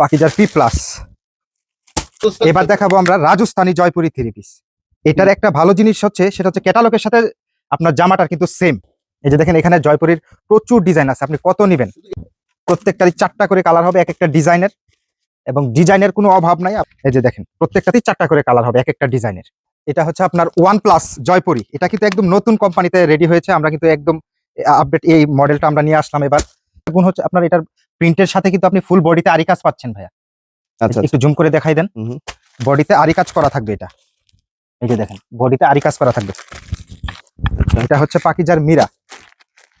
পাকিজার P plus. এবার দেখাবো আমরা রাজস্থানী জয়পুরি থ্রি পিস। এটার একটা ভালো জিনিস হচ্ছে সেটা হচ্ছে ক্যাটালগের সাথে আপনার জামাটার কিন্তু সেম এই যে দেখেন এখানে জয়পুরির প্রচুর ডিজাইন আছে আপনি কত নেবেন? প্রত্যেকটারই চারটা করে কালার হবে এক একটা ডিজাইনের এবং ডিজাইনের কোনো অভাব নাই এই যে দেখেন প্রত্যেকটাতেই চারটা করে কালার হবে এক একটা ডিজাইনের এটা হচ্ছে আপনার ওয়ান প্লাস জয়পুরি। এটা কিন্তু একদম নতুন কোম্পানিতে রেডি হয়েছে আমরা কিন্তু একদম আপডেট এই মডেলটা আমরা নিয়ে আসলাম এবার। গুণ হচ্ছে আপনার এটার প্রিন্টের সাথে কিন্তু আপনি ফুল বডিতে আরি কাজ পাচ্ছেন ভাইয়া। আচ্ছা একটু জুম করে দেখাই দেন। বডিতে আরি কাজ করা থাকবে এটা। এই যে দেখেন বডিতে আরি কাজ করা থাকবে। আচ্ছা। এটা হচ্ছে পাকিজার মীরা।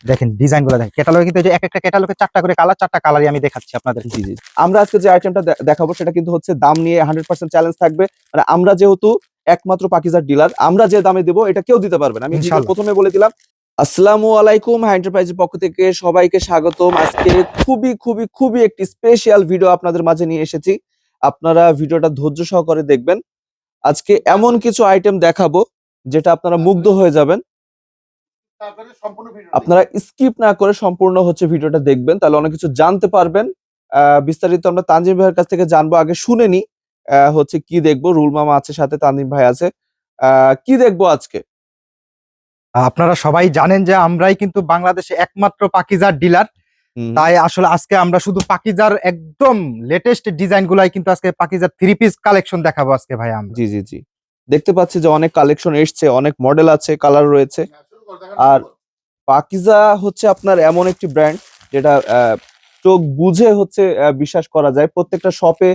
দেখেন ডিজাইনগুলো দেখেন ক্যাটালগে কিন্তু এই যে এক একটা ক্যাটালগে চারটা করে কালার চারটা কালারই আমি দেখাচ্ছি আপনাদের জি জি। আমরা আজকে যে আইটেমটা দেখাবো সেটা কিন্তু হচ্ছে দাম নিয়ে হান্ড্রেড পার্সেন্ট চ্যালেঞ্জ থাকবে। মানে আমরা যেহেতু একমাত্র পাকিজার ডিলার আমরা যে দামে দেবো এটা কেউ দিতে পারবে না। আমি প্রথমে বলে দিলাম আসসালামু আলাইকুম হাই এন্টারপ্রাইজের পক্ষ থেকে সবাইকে স্বাগতম। আজকে খুবই খুবই খুবই একটি স্পেশাল ভিডিও আপনাদের মাঝে নিয়ে এসেছি। আপনারা ভিডিওটা ধৈর্য সহকারে দেখবেন। আজকে এমন কিছু আইটেম দেখাবো যেটা আপনারা মুগ্ধ হয়ে যাবেন। আপনারা স্কিপ না করে সম্পূর্ণ হচ্ছে ভিডিওটা দেখবেন। তাহলে অনেক কিছু জানতে পারবেন। আহ, বিস্তারিত আমরা তানজিম ভাইয়ের কাছ থেকে জানব আগে শুনে নি। আহ, হচ্ছে কি দেখব? রুল মামা আছে সাথে তানজিম ভাই আছে। আহ, কি দেখব আজকে? আপনারা সবাই জানেন যে আমরাই কিন্তু বাংলাদেশে একমাত্র পাকিজার ডিলার। তাই আসলে আজকে আমরা শুধু পাকিজার একদম লেটেস্ট ডিজাইন গুলাই কিন্তু আজকে পাকিজার থ্রি পিস কালেকশন দেখাবো আজকে ভাই আমরা। জি জি জি। দেখতে পাচ্ছি যে অনেক কালেকশন এসছে অনেক মডেল আছে কালার রয়েছে। আর পাকিজা হচ্ছে আপনার এমন একটি ব্র্যান্ড যেটা চোখ বুঝে হচ্ছে বিশ্বাস করা যায়। প্রত্যেকটা শপে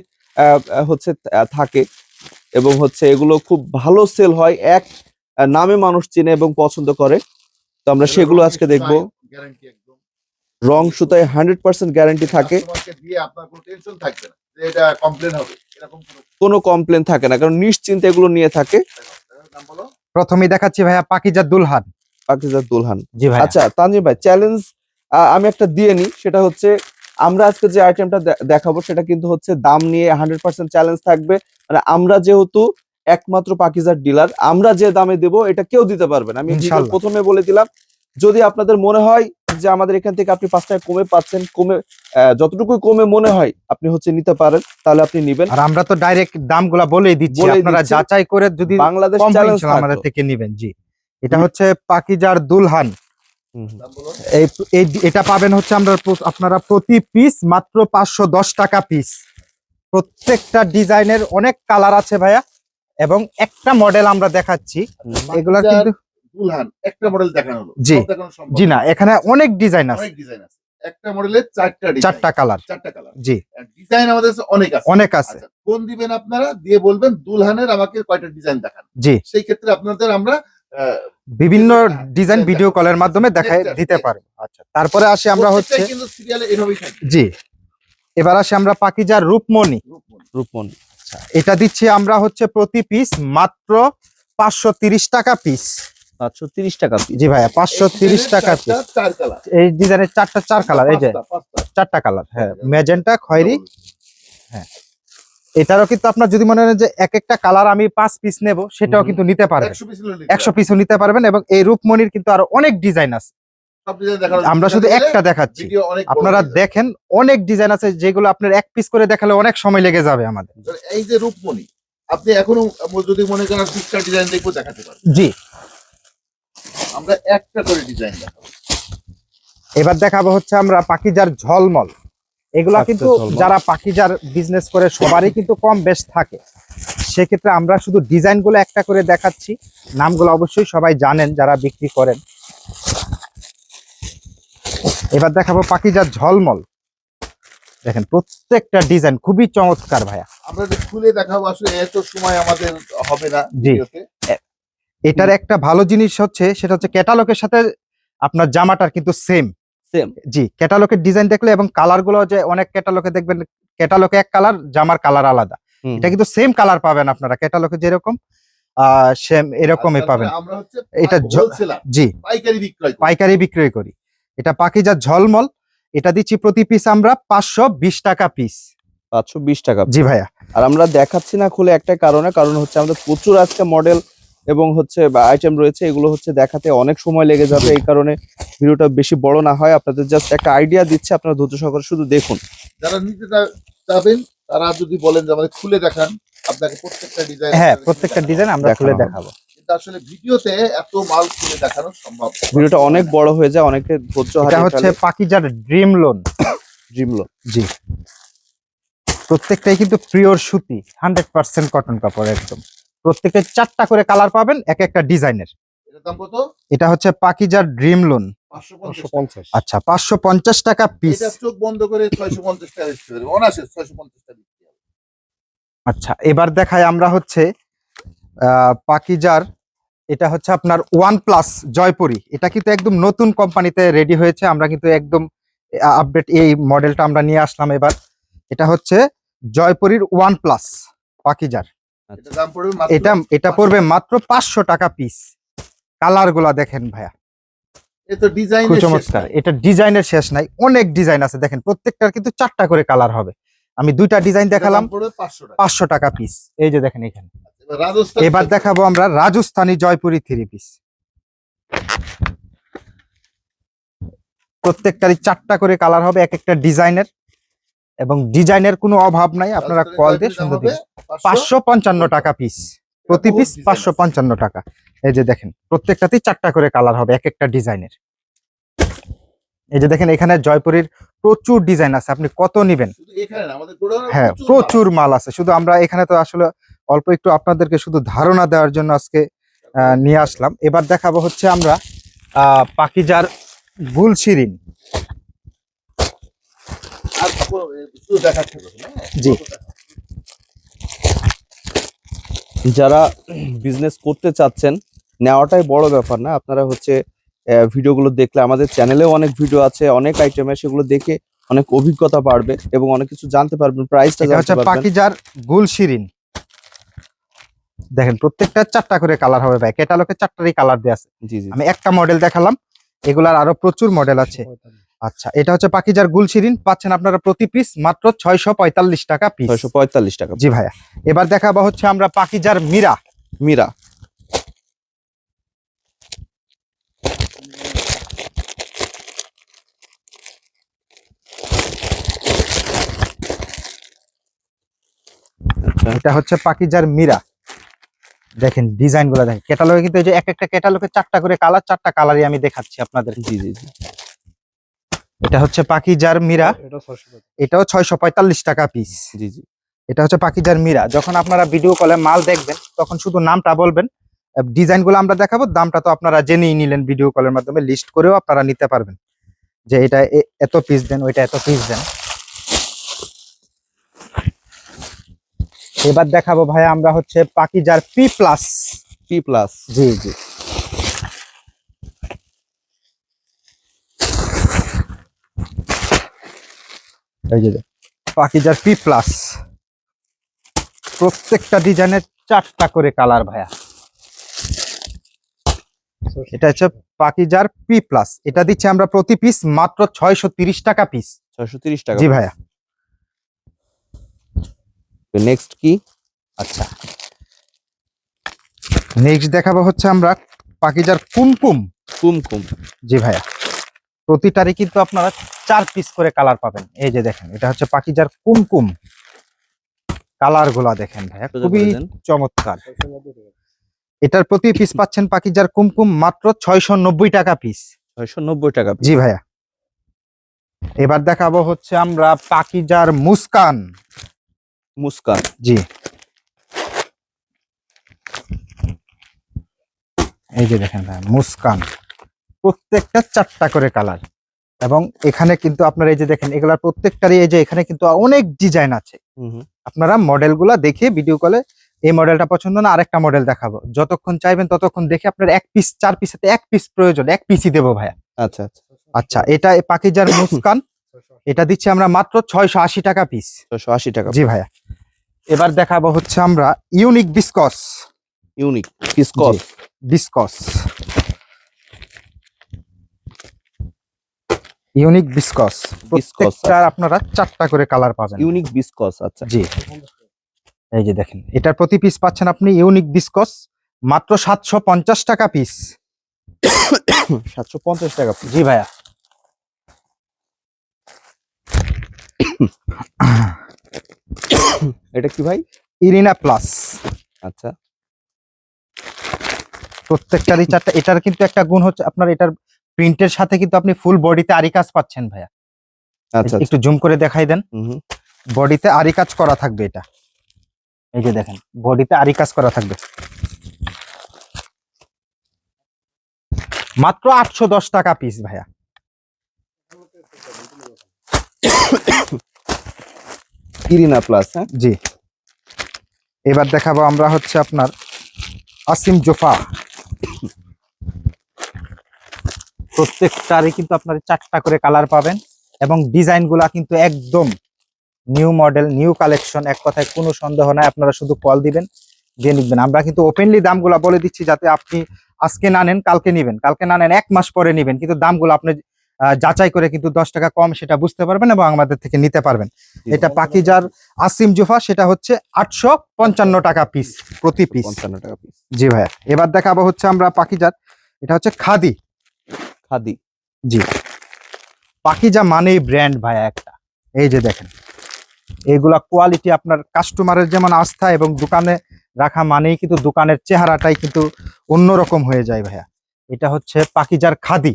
হচ্ছে থাকে। এবং হচ্ছে এগুলো খুব ভালো সেল হয়। এক নামে মানুষ চেনে এবং পছন্দ করে। তো আমরা সেগুলো আজকে দেখব। গ্যারান্টি একদম। রং সুতায় হান্ড্রেড পার্সেন্ট গ্যারান্টি থাকে। কাস্টমারকে দিয়ে আপনার কোনো টেনশন থাকবে না যে এটা কমপ্লেন হবে এরকম কোনো কোনো কমপ্লেন থাকে না কারণ নিশ্চিন্তে এগুলো নিয়ে থাকে। প্রথমে দেখাচ্ছি ভাইয়া পাকিজার দুলহান। পাকিজার দুলহান। জি ভাই আচ্ছা তানজিম ভাই চ্যালেঞ্জ আমি একটা দিয়ে নিই সেটা হচ্ছে আমরা আজকে যে আইটেমটা দেখাবো সেটা কিন্তু হচ্ছে দাম নিয়ে হান্ড্রেড পার্সেন্ট চ্যালেঞ্জ থাকবে। মানে আমরা যেহেতু একমাত্র পাকিজার ডিলার। আমরা যে দামে দেব এটা কেউ দিতে পারবেন আমি প্রথমে বলে দিলাম যদি আপনাদের মনে হয় যে আমাদের এখান থেকে আপনি পাঁচ টাকা কমে পাচ্ছেন কমে যতটুকু কমে মনে হয় আপনি হচ্ছে নিতে পারেন তাহলে আপনি নিবেন। আর আমরা তো ডাইরেক্ট দামগুলা বলেই দিচ্ছি। আপনারা। যাচাই করে যদি বাংলাদেশ চ্যালেঞ্জ আমাদের থেকে নিবেন জি। এটা হচ্ছে পাকিজার দুলহান। বলো এটা পাবেন হচ্ছে আমরা আপনারা প্রতি পিস মাত্র পাঁচশো দশ টাকা পিস প্রত্যেকটা ডিজাইনের অনেক কালার আছে ভাইয়া। এবং একটা মডেল আমরা দেখাচ্ছি। এগুলা কিন্তু দুলহান একটা মডেল দেখানো হলো। জি। জি না এখানে অনেক ডিজাইন আছে। অনেক ডিজাইন আছে। একটা চারটা চারটা কালার চারটা কালার জি। ডিজাইন আমাদের অনেক আছে। অনেক আছে। আচ্ছা, কোন দিবেন আপনারা? দিয়ে বলবেন দুলহানের আমাকে কয়টা ডিজাইন দেখান। জি। সেই ক্ষেত্রে আপনাদের আমরা আহ, বিভিন্ন ডিজাইন ভিডিও কলের মাধ্যমে দেখায় দিতে. পারব। আচ্ছা তারপরে আসি আমরা হচ্ছে কিন্তু সিরিয়ালে এভাবেই জি। এবার আসি আমরা পাকিজার রূপমণি। রূপমণি। রূপমন এটা দিচ্ছি আমরা হচ্ছে প্রতি পিস মাত্র পাঁচশো তিরিশ টাকা পিস পাঁচশো তিরিশ টাকা। জি ভাইয়া পাঁচশো তিরিশ টাকা চারটা, পিস চার এই ডিজাইনের চারটা চার কালার এই যে। চারটা কালার হ্যাঁ ম্যাজেন্টা খয়েরি। এটারও কিন্তু আপনার যদি মনে হয় যে এক একটা কালার আমি পাঁচ পিস নেব সেটাও কিন্তু নিতে পারবেন। 100 piece হলেও নিতে একশো। পিসও নিতে পারবেন এবং এই রূপমণির কিন্তু আরও অনেক ডিজাইন আছে। আমরা শুধু একটা দেখাচ্ছি। আপনারা। দেখেন অনেক ডিজাইন আছে যেগুলো আপনার এক পিস করে দেখালে অনেক সময় লেগে যাবে আমাদের। এই যে রূপমণি আপনি এখনও যদি মনে করেন তিনটা ডিজাইন দেখব দেখাতে পারেন জি। আমরা একটা করে ডিজাইন দেখাবো। এবার দেখাবো হচ্ছে আমরা পাকিজার ঝলমল। এগুলা আচ্ছা, কিন্তু যারা পাকিজার বিজনেস করে সবারই কিন্তু কম বেশ থাকে। সেক্ষেত্রে আমরা শুধু ডিজাইনগুলো একটা করে দেখাচ্ছি। নামগুলো অবশ্যই সবাই জানেন যারা বিক্রি করেন। এবার দেখাবো পাকিজার ঝলমল। দেখেন প্রত্যেকটা ডিজাইন খুবই চমৎকার ভাইয়া। আমরা যে খুলে দেখাবো আসলে এত সময় আমাদের হবে না জি। এটার একটা ভালো জিনিস হচ্ছে সেটা হচ্ছে ক্যাটালগের সাথে আপনার জামাটার কিন্তু সেম সেম জি ক্যাটালগের ডিজাইন দেখলে এবং কালারগুলো যে অনেক ক্যাটালগে দেখবেন ক্যাটালগে এক কালার জামার কালার আলাদা। এটা কিন্তু সেম কালার পাবেন আপনারা ক্যাটালগে যেরকম আহ সেম এরকমই পাবেন। আমরা হচ্ছে এটা জি। পাইকারি বিক্রয় পাইকারি বিক্রয় করি। এটা পাকিজার ঝলমল। এটা দিচ্ছি প্রতি পিস আমরা পাঁচশো বিশ টাকা পিস পাঁচশো বিশ টাকা জি ভাইয়া। আর আমরা দেখাচ্ছি না খুলে একটা কারণে কারণ হচ্ছে আমাদের প্রচুর আজকে মডেল এবং হচ্ছে আইটেম রয়েছে এগুলো হচ্ছে দেখাতে অনেক সময় লেগে যাবে। এই কারণে ভিডিওটা বেশি বড় না হয়। আপনাদের জাস্ট একটা আইডিয়া দিচ্ছে আপনারা ধৈর্য সহকারে শুধু দেখুন। যারা নিতে চাবেন তারা যদি বলেন যে আমাদের খুলে দেখান আপনাকে প্রত্যেকটা ডিজাইন হ্যাঁ প্রত্যেকটা ডিজাইন আমরা খুলে দেখাবো। আসলে ভিডিওতে এত মাল খুলে দেখানো সম্ভব ভিডিওটা অনেক বড় হয়ে যায় অনেকে ধৈর্য এটা হচ্ছে পাকিজার ড্রিম লোন। ড্রিমলো জি। প্রত্যেকটাই কিন্তু পিওর সুতি হান্ড্রেড পার্সেন্ট কটন কাপড় একদম। প্রত্যেকটা চারটা করে কালার পাবেন এক একটা ডিজাইনের। এটার দাম কত? এটা হচ্ছে পাকিজার ড্রিম লোন। আচ্ছা পাঁচশো পঞ্চাশ টাকা পিস এটা চোখ বন্ধ করে ছয়শো পঞ্চাশ টাকা অনাসে ছয়শো পঞ্চাশ টাকা আচ্ছা এবার দেখায় আমরা হচ্ছে আহ, পাকিজার এটা হচ্ছে আপনার ওয়ান প্লাস জয়পুরি। এটা কিন্তু একদম নতুন কোম্পানিতে রেডি হয়েছে। আমরা কিন্তু একদম আপডেট এই মডেলটা আমরা নিয়ে আসলাম এবার। এটা হচ্ছে জয়পুরির ওয়ান প্লাস পাকিজার এটা মাত্র এটা এটা পড়বে মাত্র পাঁচশো টাকা পিস কালারগুলা দেখেন ভাইয়া। চমৎকার এটা ডিজাইনের শেষ নাই। অনেক ডিজাইন আছে। দেখেন প্রত্যেকটার কিন্তু চারটা করে কালার হবে। আমি দুইটা ডিজাইন দেখালাম। পাঁচশো টাকা। পিস এই যে দেখেন এখানে। এবার দেখাবো আমরা রাজস্থানী জয়পুরি থ্রি পিস। প্রত্যেকটারই চারটা করে কালার হবে এক একটা ডিজাইনের। এবং ডিজাইনের কোনো অভাব নাই আপনারা কল দিয়ে সুন্দর দিন পাঁচশো পঞ্চান্ন টাকা পিস প্রতি পিস পাঁচশো পঞ্চান্ন টাকা। এই যে দেখেন প্রত্যেকটাতেই চারটা করে কালার হবে এক একটা ডিজাইনের। এই যে দেখেন এখানে জয়পুরের প্রচুর ডিজাইন আছে আপনি কত নিবেন? হ্যাঁ প্রচুর মাল আছে। শুধু আমরা এখানে তো আসলে অল্প একটু আপনাদেরকে শুধু ধারণা দেওয়ার জন্য আজকে নিয়ে আসলাম। এবার দেখাবো হচ্ছে আমরা পাকিজার দেখাচ্ছে তো, হ্যাঁ? জি। যারা বিজনেস করতে চাচ্ছেন নেওয়াটাই বড় ব্যাপার না। আপনারা হচ্ছে ভিডিওগুলো দেখলে আমাদের চ্যানেলেও অনেক ভিডিও আছে অনেক আইটেমের সেগুলো দেখে অনেক অভিজ্ঞতা বাড়বে এবং অনেক কিছু জানতে পারবেন প্রাইসটা পারবেন। পাকিজার গুলশিরিন দেখেন প্রত্যেকটা চারটা করে কালার হবে ভাই। ক্যাটালগে চারটারই কালার দেওয়া আছে। জি জি আমি একটা মডেল দেখালাম এগুলার আরও প্রচুর মডেল আছে। আচ্ছা এটা হচ্ছে পাকিজার গুলশিরিন পাচ্ছেন আপনারা প্রতি পিস মাত্র ছয়শো পঁয়তাল্লিশ টাকা পিস ছয়শো পঁয়তাল্লিশ টাকা জি ভাইয়া এবার দেখাবো হচ্ছে আমরা পাকিজার মীরা। মীরা। এটা হচ্ছে পাকিজার মীরা। দেখেন ডিজাইনগুলো দেখেন। ক্যাটালগে কিন্তু এই যে এক একটা ক্যাটালগে চারটা করে কালার চারটা কালারই আমি দেখাচ্ছি আপনাদের জি জি জি। এটা হচ্ছে পাকিজার মীরা। এটাও ছয়শো পঁয়তাল্লিশ টাকা পিস জি জি। এটা হচ্ছে পাকিজার মীরা। যখন আপনারা ভিডিও কলে মাল দেখবেন তখন শুধু নামটা বলবেন। ডিজাইনগুলো আমরা দেখাবো দামটা তো আপনারা জেনেই নিলেন ভিডিও কলের মাধ্যমে। লিস্ট করেও আপনারা নিতে পারবেন। যে এটা এ- এত পিস দেন ওইটা এত পিস দেন। এবার দেখাবো ভাই আমরা হচ্ছে পাকি পাকিজার P plus P plus G G. এই যে পাকিজার পি প্লাস প্রত্যেকটা ডিজাইনের চারটা করে কালার ভাইয়া। এটা হচ্ছে পাকিজার পি প্লাস এটা দিচ্ছি আমরা প্রতি পিস মাত্র ছয়শো তিরিশ টাকা পিস ছয়শো তিরিশ টাকা জি ভাইয়া। নেক্সট কি? আচ্ছা। নেক্সট দেখাবো হচ্ছে আমরা পাকিজার কুমকুম। কুমকুম। জি ভাইয়া। প্রতিটারই কিন্তু আপনারা চার পিস করে কালার পাবেন। এই যে দেখেন এটা হচ্ছে পাকিজার কুমকুম। কালারগুলা দেখেন ভাইয়া খুবই। চমৎকার। এটার প্রতি পিস পাচ্ছেন পাকিজার কুমকুম মাত্র ছয়শো নব্বই টাকা পিস ছয়শো নব্বই টাকা জি ভাইয়া। এবার দেখাবো হচ্ছে আমরা পাকিজার মুস্কান। মুস্কান। জি। এই যে দেখেন মুস্কান। প্রত্যেকটা চারটা করে কালার। এবং এখানে কিন্তু আপনারা এই যে দেখেন এগুলার প্রত্যেকটারই এই যে এখানে কিন্তু অনেক ডিজাইন আছে। আপনারা মডেলগুলা দেখে ভিডিও কলে এই মডেলটা পছন্দ না আরেকটা মডেল দেখাবো। যতক্ষণ চাইবেন ততক্ষণ দেখে আপনার এক পিস চার পিসেতে এক পিস প্রয়োজন এক পিসই দেবো ভাইয়া। আচ্ছা আচ্ছা। আচ্ছা এটা পাকিজার মুস্কান। এটা দিচ্ছি আমরা মাত্র ছয়শো আশি টাকা পিস ছয়শো আশি টাকা জি ভাইয়া। এবার দেখাবো হচ্ছে আমরা ইউনিক বিসকস ইউনিক পিসকস বিসকস ইউনিক বিসকস প্রত্যেকটার আপনারা চারটা করে কালার পাবেন। ইউনিক বিসকস আচ্ছা। জি। এই যে দেখেন এটার প্রতি পিস পাচ্ছেন আপনি ইউনিক বিসকস মাত্র সাতশো পঞ্চাশ টাকা পিস সাতশো পঞ্চাশ টাকা জি ভাইয়া। এটা কি ভাই? Irina plus. আচ্ছা। প্রত্যেকটারই চারটা এটার কিন্তু একটা গুণ হচ্ছে আপনার এটার প্রিন্টের সাথে কিন্তু আপনি ফুল বডিতে আরি কাজ পাচ্ছেন ভাইয়া। আচ্ছা একটু জুম করে দেখাই দেন। বডিতে আরি কাজ করা থাকবে এটা। এই যে দেখেন বডিতে আরি কাজ করা থাকবে। মাত্র আটশো দশ টাকা পিস ভাইয়া। ইরিনা প্লাস হ্যাঁ? জি। এবার দেখাবো আমরা হচ্ছে আপনার আসিম জোফা। প্রত্যেকটারই কিন্তু আপনার চারটা করে কালার পাবেন এবং ডিজাইনগুলা কিন্তু একদম নিউ মডেল নিউ কালেকশন এক কথায় কোনো সন্দেহ নাই, আপনারা শুধু কল দিবেন, দিয়ে নিবেন। আমরা কিন্তু ওপেনলি দামগুলা বলে দিচ্ছি যাতে আপনি আজকে না নেন, কালকে নিবেন। কালকে না নেন, এক মাস পরে নিবেন, কিন্তু দামগুলো আপনি যাচাই করে কিন্তু দশ টাকা কম সেটা বুঝতে পারবেন এবং আমাদের থেকে নিতে পারবেন। এটা পাকিজার আসিম জুফা সেটা হচ্ছে আটশো পঞ্চান্ন টাকা পিস প্রতি পিস পঞ্চান্ন টাকা পিস জি ভাইয়া এবার দেখাবো হচ্ছে আমরা পাকিজার এটা হচ্ছে খাদি। খাদি। জি। পাকিজা মানেই ব্র্যান্ড ভাইয়া একটা। এই যে দেখেন এইগুলা কোয়ালিটি আপনার কাস্টমারের যেমন আস্থা এবং দোকানে রাখা মানেই কিন্তু দোকানের চেহারাটাই কিন্তু অন্যরকম হয়ে যায় ভাইয়া। এটা হচ্ছে পাকিজার খাদি।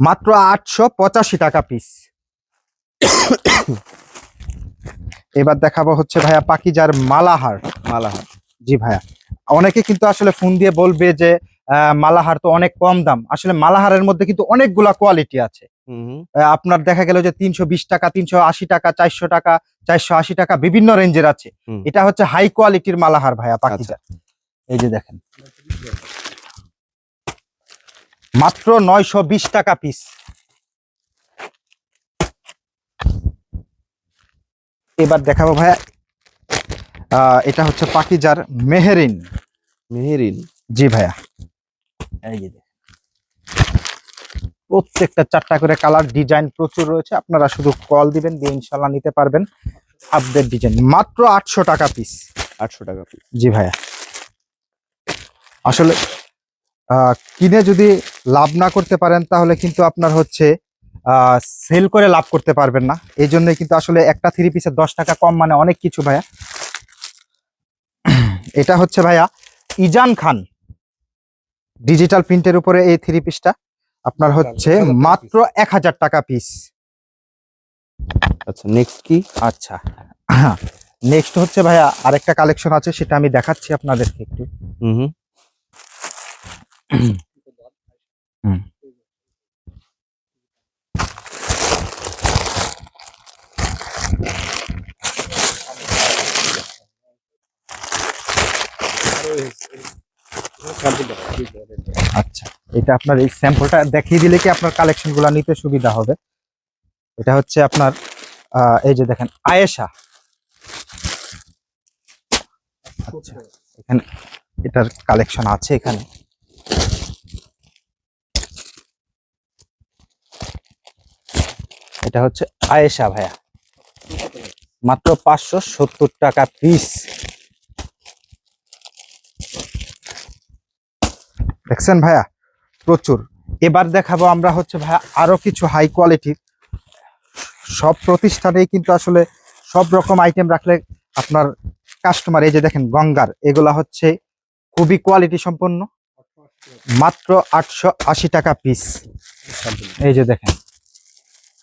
মাত্র আটশো পঁচাশি টাকা পিস এবার দেখাবো হচ্ছে ভাইয়া পাকিজার মালাহার। মালাহার। জি ভাইয়া। অনেকে কিন্তু আসলে ফোন দিয়ে বলবে যে মালাহার তো অনেক কম দাম। আসলে মালাহারের মধ্যে কিন্তু অনেকগুলা কোয়ালিটি আছে। আপনার দেখা গেল যে তিনশো বিশ টাকা তিনশো আশি টাকা চারশো টাকা চারশো আশি টাকা বিভিন্ন রেঞ্জের আছে। এটা হচ্ছে হাই কোয়ালিটির মালাহার ভাইয়া পাকিজা। এই যে দেখেন। মাত্র নয়শো বিশ টাকা পিস এবার দেখাবো ভাইয়া এটা হচ্ছে পাকিজার মেহেরিন। মেহেরিন? জি ভাইয়া। এই যে প্রত্যেকটা চারটা করে কালার ডিজাইন প্রচুর রয়েছে আপনারা শুধু কল দিবেন দিয়ে ইনশাল্লাহ নিতে পারবেন। আপডেট ডিজাইন মাত্র আটশো টাকা পিস আটশো টাকা পিস জি ভাইয়া। আসলে কিনে যদি লাভ না করতে পারেন তাহলে কিন্তু আপনার হচ্ছে সেল করে লাভ করতে পারবেন না। এই জন্য কিন্তু আসলে একটা থ্রি পিসের দশ টাকা কম মানে অনেক কিছু ভাইয়া। এটা হচ্ছে ভাইয়া ইজান খান। ডিজিটাল প্রিন্টের উপরে এই থ্রি পিসটা আপনার হচ্ছে মাত্র এক হাজার টাকা পিস আচ্ছা নেক্সট কি? আচ্ছা। নেক্সট হচ্ছে ভাইয়া আরেকটা কালেকশন আছে সেটা আমি দেখাচ্ছি আপনাদেরকে একটু। হুম। আচ্ছা এটা আপনার এই স্যাম্পলটা দেখিয়ে দিলে কি আপনার কালেকশনগুলা নিতে সুবিধা হবে? এটা হচ্ছে আপনার এই যে দেখেন, আয়েশা। আচ্ছা এখানে এটার কালেকশন আছে এখানে। এটা হচ্ছে আয়েশা ভাইয়া। মাত্র পাঁচশো সত্তর টাকা পিস দেখছেন ভাইয়া? প্রচুর। এবার দেখাবো আমরা হচ্ছে ভাইয়া আরও কিছু হাই কোয়ালিটির সব প্রতিষ্ঠানেই কিন্তু আসলে সব রকম আইটেম রাখলে আপনার কাস্টমার এই যে দেখেন গঙ্গার, এগুলা হচ্ছে খুবই কোয়ালিটি সম্পন্ন। মাত্র আটশো আশি টাকা পিস এই যে দেখেন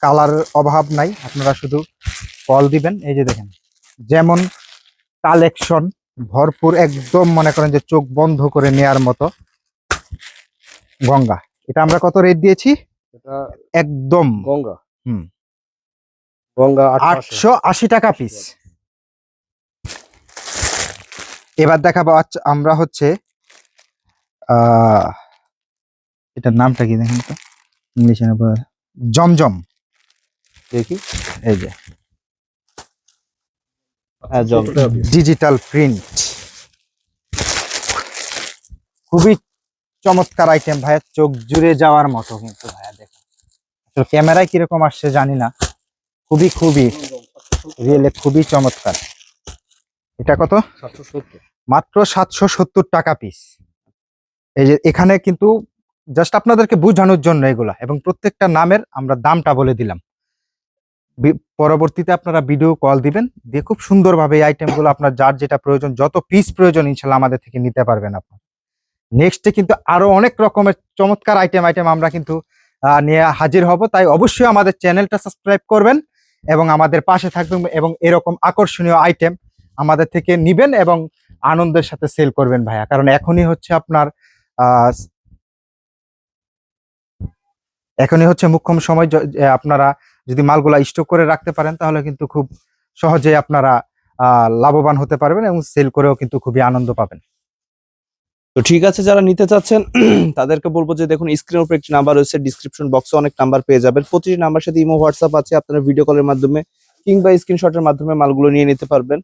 কালার অভাব নাই আপনারা শুধু কল দিবেন এই যে দেখেন। যেমন কালেকশন ভরপুর একদম মনে করেন যে চোখ বন্ধ করে নেয়ার মতো গঙ্গা। এটা আমরা কত রেট দিয়েছি? একদম। গঙ্গা। হুম। গঙ্গা আটশো আশি টাকা পিস এবার দেখাবো আচ্ছা, আমরা হচ্ছে এটার নামটা কি দেখেন তো? ইংলিশে জমজম। দেখি। এই যে। হ্যাঁ ডিজিটাল প্রিন্ট খুবই চমৎকার আইটেম ভাইয়া। চোখ জুড়ে যাওয়ার মতো কিন্তু ভাইয়া দেখেন। তো ক্যামেরায় কীরকম আসছে জানি না। খুবই খুবই রিয়েলে খুবই চমৎকার। এটা কত? মাত্র সাতশো সত্তর টাকা পিস এই যে এখানে কিন্তু জাস্ট আপনাদেরকে বোঝানোর জন্য এগুলা এবং প্রত্যেকটা নামের আমরা দামটা বলে দিলাম। পরবর্তীতে আপনারা ভিডিও কল দিবেন, দিয়ে খুব সুন্দরভাবে এই আইটেমগুলো আপনার যার যেটা প্রয়োজন, যত পিস প্রয়োজন ইনশাল্লাহ আমাদের থেকে নিতে পারবেন আপনার। নেক্সটে কিন্তু আরও অনেক রকমের চমৎকার আইটেম আইটেম আমরা কিন্তু নিয়ে হাজির হব। তাই অবশ্যই আমাদের চ্যানেলটা সাবস্ক্রাইব করবেন এবং আমাদের পাশে থাকবেন এবং এরকম আকর্ষণীয় আইটেম আমাদের থেকে নিবেন এবং আনন্দের সাথে সেল করবেন ভাইয়া। কারণ এখনই হচ্ছে আপনার এখনই হচ্ছে মুখ্যম সময় আপনারা যদি মালগুলা স্টক করে রাখতে পারেন, তাহলে কিন্তু খুব সহজে আপনারা লাভবান হতে পারবেন এবং সেল করেও কিন্তু খুবই আনন্দ পাবেন। তো ঠিক আছে, যারা নিতে চাচ্ছেন, তাদেরকে বলব যে দেখুন স্ক্রিনের উপর একটি নাম্বার রয়েছে ডিসক্রিপশন বক্সে অনেক নাম্বার পেয়ে যাবেন। প্রতিটি নাম্বার সাথে ইমো হোয়াটসঅ্যাপ আছে, আপনারা ভিডিও কলের মাধ্যমে কিংবা স্ক্রিনশটের মাধ্যমে মালগুলো নিয়ে নিতে পারবেন।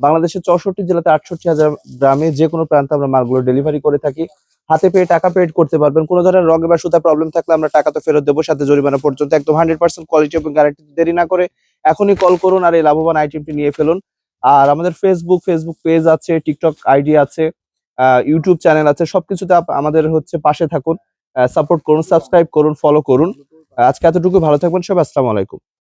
বাংলাদেশের চৌষট্টি জেলাতে আটষট্টি হাজার গ্রামে যে কোনো প্রান্তে আমরা মালগুলো ডেলিভারি করে থাকি। হাতে পেয়ে টাকা পেড করতে পারবেন। কোনো ধরনের রঙে বা সুতা প্রবলেম থাকলে আমরা টাকা তো ফেরত দেবো, সাথে জরিমানা পর্যন্ত। একদম হান্ড্রেড পার্সেন্ট কোয়ালিটি এবং গ্যারান্টি দেরি না করে এখনই কল করুন আর এই লাভবান আইটেমটি নিয়ে ফেলুন। আর আমাদের ফেসবুক ফেসবুক পেজ আছে টিকটক আইডি আছে ইউটিউব চ্যানেল আছে, সবকিছুতে আমাদের হচ্ছে পাশে থাকুন সাপোর্ট করুন সাবস্ক্রাইব করুন ফলো করুন। আজকে এতটুকু ভালো থাকবেন সব আসসালামু আলাইকুম।